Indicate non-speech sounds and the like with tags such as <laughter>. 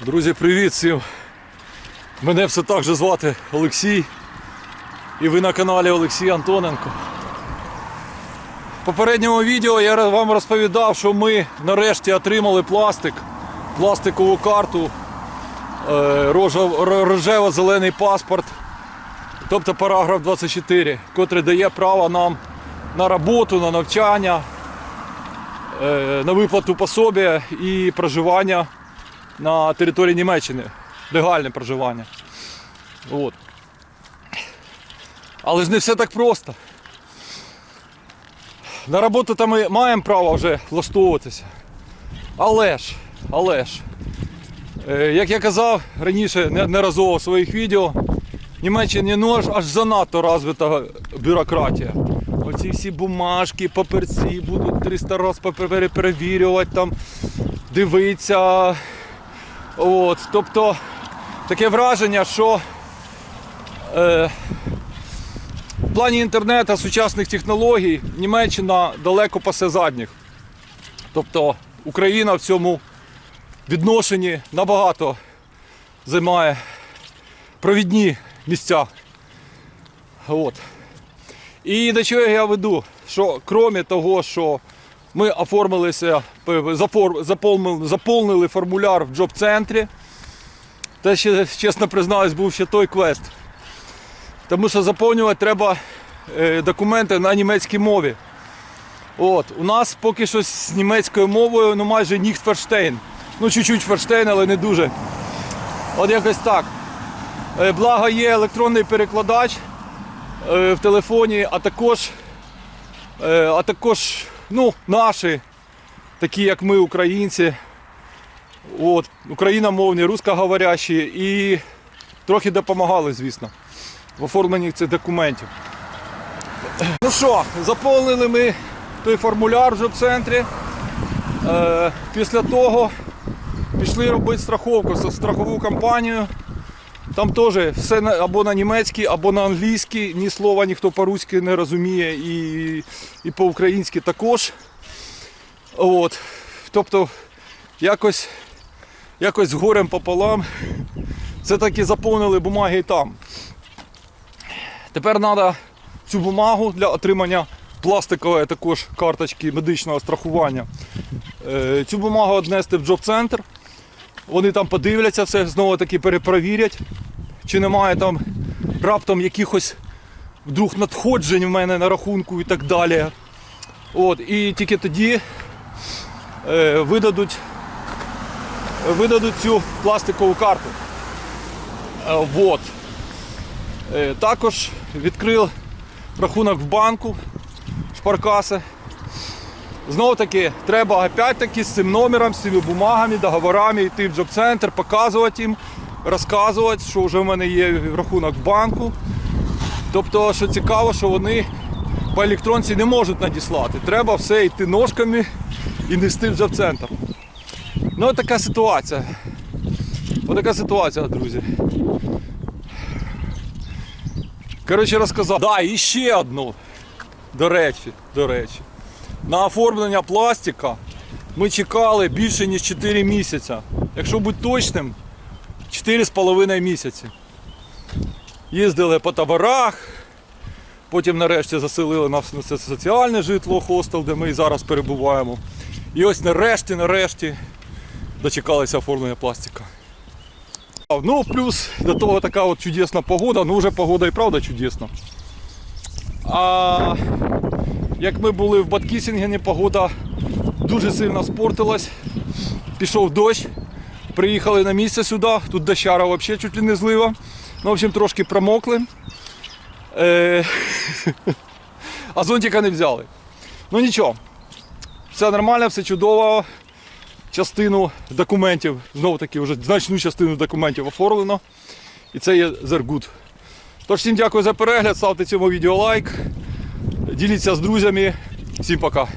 Друзі, привіт всім! Мене все так же звати Олексій. І ви на каналі Олексій Антоненко. В попередньому відео я вам розповідав, що ми нарешті отримали пластик, пластикову карту, е, рожев- ро- рожево-зелений паспорт, тобто параграф 24, котрий дає право нам на роботу, на навчання, е, на виплату пособія і проживання на території Німеччини. Легальне проживання. От. Але ж не все так просто. На роботу там ми маємо право вже влаштовуватися. Але ж, але ж, е, як я казав раніше неодноразово в своїх відео, в Німеччині ну, аж занадто розвита бюрократія. Оці всі бумажки, паперці будуть 300 разів перевірювати, там, дивитися. От, тобто таке враження, що е, в плані інтернету, сучасних технологій Німеччина далеко пасе задніх. Тобто Україна в цьому відношенні набагато займає провідні місця. От. І до чого я веду? Що крім того, що ми оформилися, заповнили, формуляр в джоб-центрі. Та ще, чесно признаюсь, був ще той квест. Тому що заповнювати треба е, документи на німецькій мові. От, у нас поки що з німецькою мовою ну майже ніхт Ферштейн. Ну, чуть-чуть Ферштейн, але не дуже. От якось так. Е, Благо є електронний перекладач е, в телефоні, а також, а також ну, наші, такі як ми, українці, от, україномовні, русскоговорящі і трохи допомагали, звісно, в оформленні цих документів. Ну що, заповнили ми той формуляр вже в центрі. Е, після того пішли робити страховку, страхову компанію. Там теж все або на німецькій, або на англійській, ні слова ніхто по-руськи не розуміє і, і по-українськи також. От. Тобто якось, якось з горем пополам все-таки заповнили бумаги і там. Тепер треба цю бумагу для отримання пластикової також карточки медичного страхування. Е, Цю бумагу віднести в джоб-центр. Вони там подивляться все, знову таки перепровірять, чи немає там раптом якихось вдруг надходжень в мене на рахунку і так далі. От, і тільки тоді е, видадуть, видадуть цю пластикову карту. Е, вот. Е, також відкрив рахунок в банку шпаркаси. Знову таки, треба опять-таки з цим номером, з цими бумагами, договорами йти в джоб-центр, показувати їм, розказувати, що вже в мене є рахунок в банку. Тобто, що цікаво, що вони по електронці не можуть надіслати. Треба все йти ножками і нести вже в джоб-центр. Ну, от така ситуація. Ось така ситуація, друзі. Коротше, розказав. Да, і ще одну. До речі, до речі. На оформлення пластика ми чекали більше ніж 4 місяці. Якщо бути точним, 4,5 місяці. Їздили по таборах, потім нарешті заселили нас на соціальне житло, хостел, де ми і зараз перебуваємо. І ось нарешті, нарешті дочекалися оформлення пластика. Ну, плюс до того така от чудесна погода, ну вже погода і правда чудесна. А як ми були в Баткісінгені, погода дуже сильно спортилась. Пішов дощ. Приїхали на місце сюди, тут дощара взагалі чуть ли не злива. Ну, в общем, трошки промокли. Е... <laughs> А зонтика не взяли. Ну нічого, все нормально, все чудово. Частину документів, знову таки, вже значну частину документів оформлено. І це є Зергут. Тож всім дякую за перегляд, ставте цьому відео лайк, діліться з друзями. Всім пока.